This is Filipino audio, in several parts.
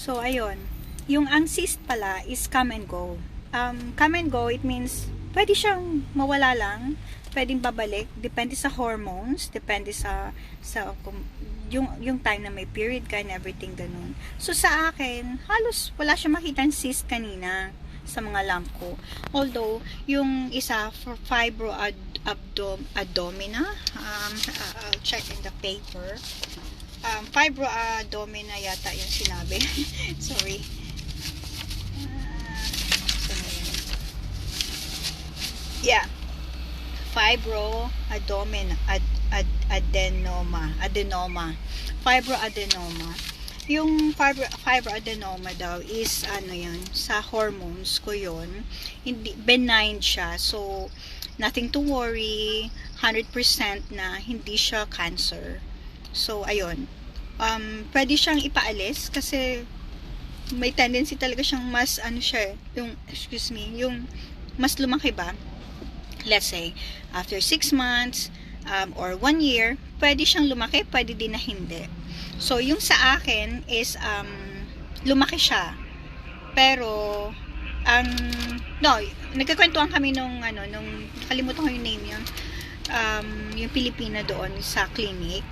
So, ayun. Yung cyst pala is come and go. Um, come and go, it means pwede siyang mawala lang, pwedeng babalik, depende sa hormones, depende sa, sa kung, yung, yung time na may period ka and everything ganun. So, sa akin, halos wala siya makita cyst kanina sa mga lump ko. Although, yung isa for fibro abdom, abdomina, um, I'll check in the paper. Um, fibro abdomina yata yung sinabi. Sorry. Yun? Yeah. Fibro abdomen ad, ad, adenoma, adenoma. Fibroadenoma. Yung fibro, fibroadenoma daw is ano yun, sa hormones ko yun. Hindi, benign siya. So, nothing to worry. 100% na hindi siya cancer. So, ayun. Um, pwede siyang ipaalis kasi may tendency talaga siyang mas ano siya, yung, excuse me, yung mas lumaki ba? Let's say, after 6 months, um, or 1 year, pwede siyang lumaki, pwede din na hindi. So, yung sa akin is, um, lumaki siya. Pero, ang, no, nagkakwentuhan kami nung, ano, nung, kalimutan ko yung name yun, um, yung Pilipina doon sa clinic.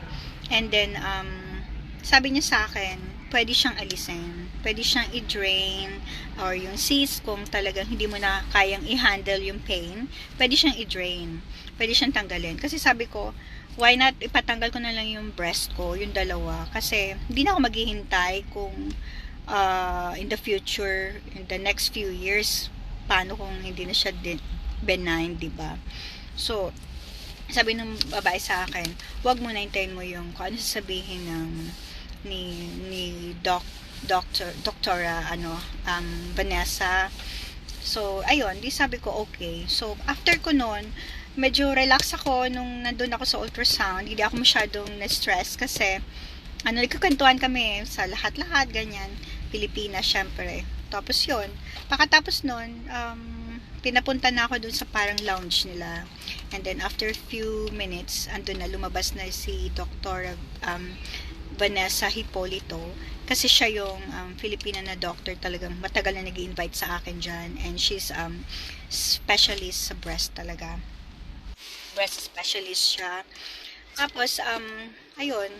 And then, um, sabi niya sa akin, pwede siyang alisin. Pwede siyang i-drain or yung cyst kung talagang hindi mo na kayang i-handle yung pain, pwede siyang i-drain. Pwede siyang tanggalin. Kasi sabi ko, why not ipatanggal ko na lang yung breast ko, yung dalawa. Kasi hindi na ako maghihintay kung uh, in the future, in the next few years, paano kung hindi na siya din benign, di ba? So, sabi ng babae sa akin, wag mo na hintayin mo yung kung ano sasabihin ng ni ni doc doctor doktora ano um Vanessa. So ayun di sabi ko okay. So after ko noon medyo relax ako nung nandun ako sa ultrasound. Hindi ako masyadong na-stress kasi ano nagkukwentuhan kami sa lahat-lahat ganyan. Pilipinas syempre. Tapos yun. Pagkatapos noon um pinapunta na ako dun sa parang lounge nila. And then after few minutes andun na lumabas na si Dr. um Vanessa Hipolito kasi siya yung um, Filipina na doctor talagang matagal na nag invite sa akin dyan. And she's um, specialist sa breast talaga. Breast specialist siya. Tapos um, ayun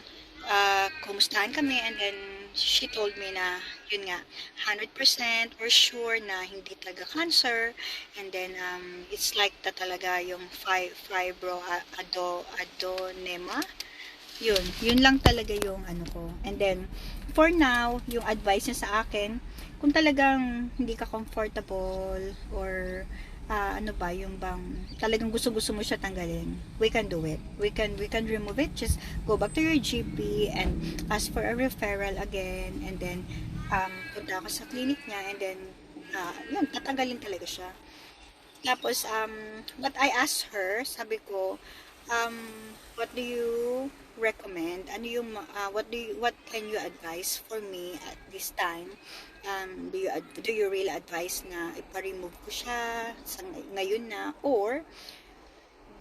uh, kumustahan kami and then she told me na yun nga 100% for sure na hindi talaga cancer and then um, it's like ta talaga yung fi fibro yun, yun lang talaga yung ano ko. And then, for now, yung advice niya sa akin, kung talagang hindi ka comfortable or uh, ano ba, yung bang talagang gusto-gusto mo siya tanggalin, we can do it. We can we can remove it. Just go back to your GP and ask for a referral again and then um, punta ako sa clinic niya and then uh, yun, tatanggalin talaga siya. Tapos, um, what I asked her, sabi ko, um, what do you recommend? Ano yung, uh, what do you, what can you advise for me at this time? Um, do you, do you really advise na ipa-remove ko siya sa ngayon na or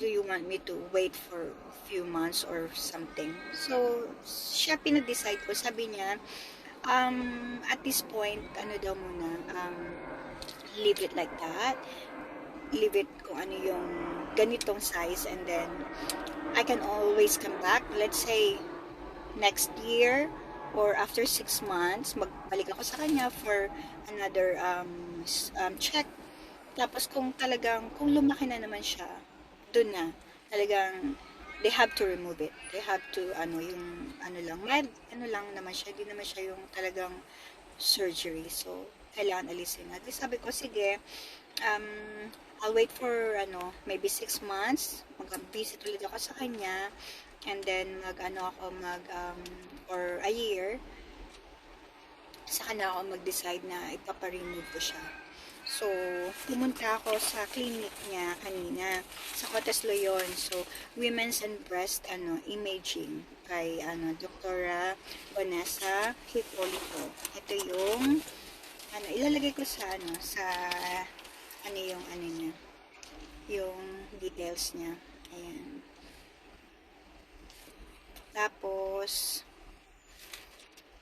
do you want me to wait for few months or something? So, siya pinag-decide ko. Sabi niya, um, at this point, ano daw muna, um, leave it like that. Leave it kung ano yung ganitong size and then I can always come back. Let's say, next year or after 6 months, magbalik ako sa kanya for another um, um, check. Tapos kung talagang, kung lumaki na naman siya, dun na. Talagang, they have to remove it. They have to, ano, yung, ano lang, med, ano lang naman siya, hindi naman siya yung talagang surgery. So, kailangan alisin. At least sabi ko, sige, um, I'll wait for, ano, maybe 6 months. Mag-visit ulit ako sa kanya. And then, mag-ano ako, mag, um, or a year. Saka na ako mag-decide na ipapa-remove ko siya. So, pumunta ako sa clinic niya kanina. Sa Cotes Loyon. So, Women's and Breast, ano, Imaging. Kay, ano, Dr. Vanessa Hipolito. Ito yung, ano, ilalagay ko sa, ano, sa ano yung ano niya yung details niya ayan tapos